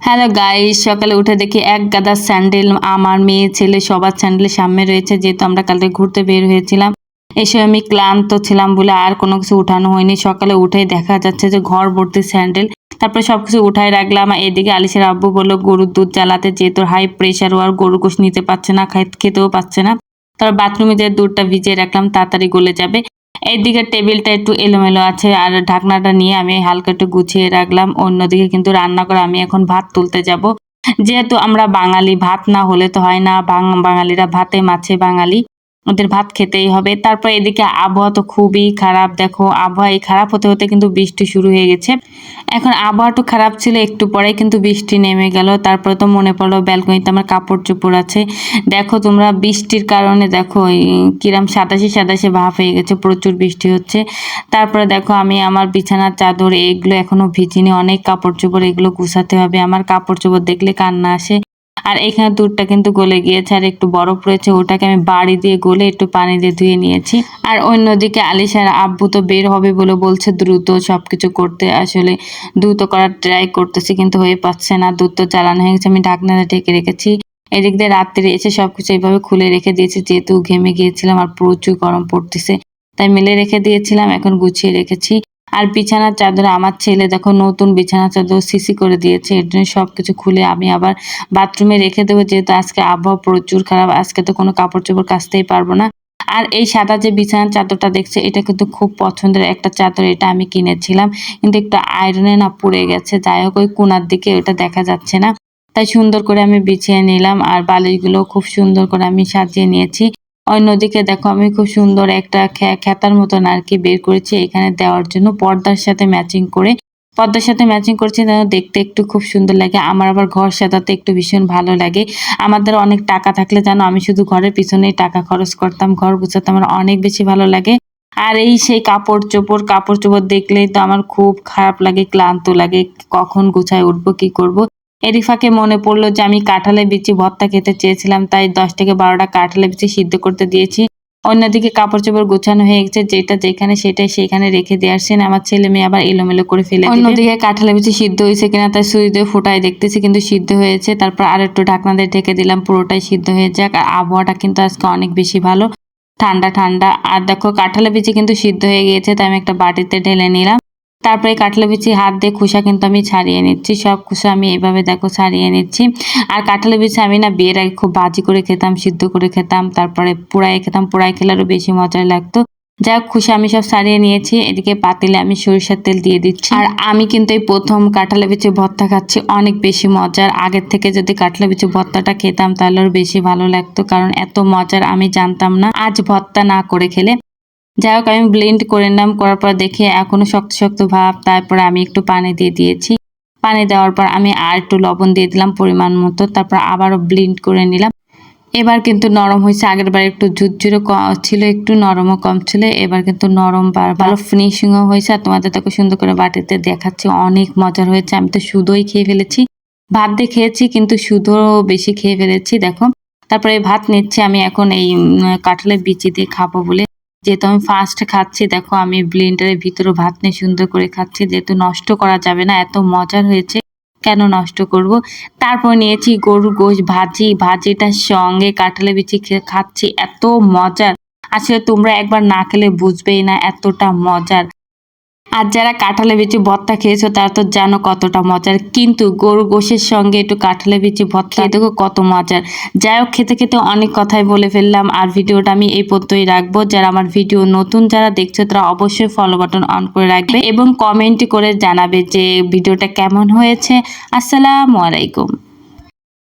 Hello guys, সকালে উঠে দেখি এক গাদা স্যান্ডেল আমার মেয়ে, ছেলে সবার স্যান্ডেলের সামনে রয়েছে, যেহেতু আমরা কালকে ঘুরতে বের হয়েছিলাম। এসে আমি ক্লান্ত ছিলাম বলে আর কোনো কিছু উঠানো হয়নি। সকালে উঠেই দেখা যাচ্ছে যে ঘর ভর্তি স্যান্ডেল। তারপরে সব কিছু উঠাই রাখলাম। এদিকে আলিশের আব্বু বলল, গরুর দুধ জ্বালাতে যেহেতু হাই প্রেশার ও আর গরু গোশ নিতে পারছে না খেতেও পাচ্ছে না। তারপর বাথরুমে যে দুধটা ভিজিয়ে রাখলাম, তাড়াতাড়ি গলে যাবে। এইদিকে টেবিলটা একটু এলোমেলো আছে আর ঢাকনাটা নিয়ে আমি হালকা একটু গুছিয়ে রাখলাম। অন্যদিকে কিন্তু রান্না করে আমি এখন ভাত তুলতে যাব। যেহেতু আমরা বাঙালি, ভাত না হলে তো হয় না। বাঙালিরা ভাতে মাছে বাঙালি। ওদের ভাত খেতেই হবে। তারপর এদিকে আবহাওয়া তো খুবই খারাপ। দেখো, আবহাওয়া এই খারাপ হতে হতে কিন্তু বৃষ্টি শুরু হয়ে গেছে। এখন আবহাওয়া একটু খারাপ ছিল, একটু পরে কিন্তু বৃষ্টি নেমে গেল। তারপরে তো মনে পড়ল, ব্যালকনিতে আমার কাপড় চোপড় আছে। দেখো তোমরা বৃষ্টির কারণে, দেখো কিরম সাতাশে সাতাশে ভাব হয়ে গেছে, প্রচুর বৃষ্টি হচ্ছে। তারপরে দেখো, আমি আমার বিছানার চাদর, এগুলো এখনও ভিজিনি। অনেক কাপড় চোপড় এগুলো গুছাতে হবে। আমার কাপড় চোপড় দেখলে কান্না আসে। আর এখানে দুধটা কিন্তু গলে গিয়েছে আর একটু বরফ রয়েছে, ওটাকে আমি বাড়ি দিয়ে গলে একটু পানি দিয়ে ধুয়ে নিয়েছি। আর অন্যদিকে আলিশার আব্বু তো বের হবে বলে বলছে, দ্রুত সবকিছু করতে। আসলে দ্রুত করার ট্রাই করতেছি কিন্তু হয়ে পাচ্ছে না, দুধ তো জ্বালানো হয়ে গেছে, আমি ঢাকনাটা ঢেকে রেখেছি। এদিক দিয়ে রাত্রে এসে সবকিছু এইভাবে খুলে রেখে দিয়েছি, যেহেতু ঘেমে গিয়েছিলাম আর প্রচুর গরম পড়তেছে, তাই মেলে রেখে দিয়েছিলাম, এখন গুছিয়ে রেখেছি। আর বিছানার চাদর আমার ছেলে দেখো নতুন বিছানার চাদর সিসি করে দিয়েছে, এর জন্য সবকিছু খুলে আমি আবার বাথরুমে রেখে দেবো, যেহেতু আজকে আবহাওয়া প্রচুর খারাপ, আজকে তো কোনো কাপড় চোপড় কাচতেই পারব না। আর এই সাদা যে বিছানার চাদরটা দেখছে, এটা কিন্তু খুব পছন্দের একটা চাদর, এটা আমি কিনেছিলাম, কিন্তু একটু আয়রনে না পুড়ে গেছে, যাই হোক, ওই কোনার দিকে ওটা দেখা যাচ্ছে না। তাই সুন্দর করে আমি বিছিয়ে নিলাম, আর বালিশগুলো খুব সুন্দর করে আমি সাজিয়ে নিয়েছি। অন্যদিকে দেখো, আমি খুব সুন্দর একটা খ্যা- খ্যাতার মতন আর কি বের করেছি এখানে দেওয়ার জন্য। পর্দার সাথে ম্যাচিং করে। পর্দার সাথে ম্যাচিং করছি, যেন দেখতে একটু খুব সুন্দর লাগে। আমার আবার ঘর সাজাতে একটু ভীষণ ভালো লাগে। আমাদের অনেক টাকা থাকলে জানো আমি শুধু ঘরের পিছনেই টাকা খরচ করতাম, ঘর গুছাতে আমার অনেক বেশি ভালো লাগে। আর এই সেই কাপড় চোপড় কাপড় চোপড় দেখলেই তো আমার খুব খারাপ লাগে, ক্লান্ত লাগে। কখন গুছায় উঠবো, কি করব। এরিফাকে মনে পড়ল যে আমি কাঁঠালের বিচি ভর্তা খেতে চেয়েছিলাম, তাই দশ থেকে বারোটা কাঁঠালের বিচি সিদ্ধ করতে দিয়েছি। অন্যদিকে কাপড় চোপড় গোছানো হয়ে গেছে, যেটা যেখানে সেটাই সেখানে রেখে দিয়ে আসছেন। আমার ছেলে মেয়ে আবার এলোমেলো করে ফেলে। অন্যদিকে কাঁঠালে বিচি সিদ্ধ হয়েছে কিনা তাই সুই দিয়ে ফোটায় দেখতেছি, কিন্তু সিদ্ধ হয়েছে। তারপর আর একটু ঢাকনা দিয়ে ঢেকে দিলাম, পুরোটাই সিদ্ধ হয়ে যাক। আর আবহাওয়াটা কিন্তু আজকে অনেক বেশি ভালো। ঠান্ডা ঠান্ডা। আর দেখো কাঁঠালে বিচি কিন্তু সিদ্ধ হয়ে গিয়েছে, তাই আমি একটা বাটিতে ঢেলে নিলাম। তারপরে কাঁঠালে বিচি হাত দিয়ে খোসা কিন্তু আমি ছাড়িয়ে নিচ্ছি, সব খোসা আমি এভাবে দেখো ছাড়িয়ে নিচ্ছি। আর কাঁঠালে বিচি আমি না বিয়ের আগে খুব বাজি করে খেতাম, সিদ্ধ করে খেতাম, তারপরে পোড়াই খেতাম পোড়াই খেলারও বেশি মজার লাগতো। হোক খুশি আমি সব সারিয়ে নিয়েছি, এদিকে পাতিলে আমি সরিষার তেল দিয়ে দিচ্ছি। আর আমি কিন্তু এই প্রথম কাঁঠালে বিচি ভর্তা খাচ্ছি, অনেক বেশি মজার। আগের থেকে যদি কাঁঠালে বিচি ভর্তাটা খেতাম তাহলে বেশি ভালো লাগতো, কারণ এত মজার আমি জানতাম না। আজ ভর্তা না করে খেলে যাই হোক আমি ব্লেন্ড করে নিলাম, করার পর দেখে এখনও শক্ত শক্ত ভাব, তারপরে আমি একটু পানি দিয়ে দিয়েছি। পানি দেওয়ার পর আমি আর একটু লবণ দিয়ে দিলাম পরিমাণ মতো, তারপর আবারও ব্লেন্ড করে নিলাম। এবার কিন্তু নরম হয়েছে, আগের বার একটু ঝুরঝুরে ছিল, একটু নরমও কম ছিল, এবার কিন্তু নরম ভালো ফিনিশিংও হয়েছে। আর তোমাদের তাকে সুন্দর করে বাটিতে দেখাচ্ছি, অনেক মজার হয়েছে। আমি তো শুধুই খেয়ে ফেলেছি, ভাত দিয়ে খেয়েছি, কিন্তু শুধুও বেশি খেয়ে ফেলেছি, দেখো। তারপরে ভাত নিচ্ছি, আমি এখন এই কাঁঠালের বিচি দিয়ে খাব বলে। যেহেতু আমি ফার্স্ট খাচ্ছি, দেখো আমি ব্লেন্ডারের ভিতরে ভাত নিয়ে সুন্দর করে খাচ্ছি, যেহেতু নষ্ট করা যাবে না, এত মজার হয়েছে, কেন নষ্ট করব? তারপর নিয়েছি গরুর গোশ ভাজি ভাজিটার সঙ্গে কাঁঠালে বিচি খাচ্ছি, এত মজার। আসলে তোমরা একবার না খেলে বুঝবেই না, এতটা মজার। আর যারা কাঁঠালে বিচি ভর্তা খেয়েছো, তারা তো জানো কতটা মজার। কিন্তু গরু গোশের সঙ্গে একটু কাঁঠালে বিচি ভর্তা দেখো কত মজার। যাই হোক, খেতে খেতে অনেক কথাই বলে ফেললাম, আর ভিডিওটা আমি এই পর্যন্তই রাখব। যারা আমার ভিডিও নতুন যারা দেখছ, তারা অবশ্যই ফলো বাটন অন করে রাখবে এবং কমেন্ট করে জানাবে যে ভিডিওটা কেমন হয়েছে। আসসালামু আলাইকুম।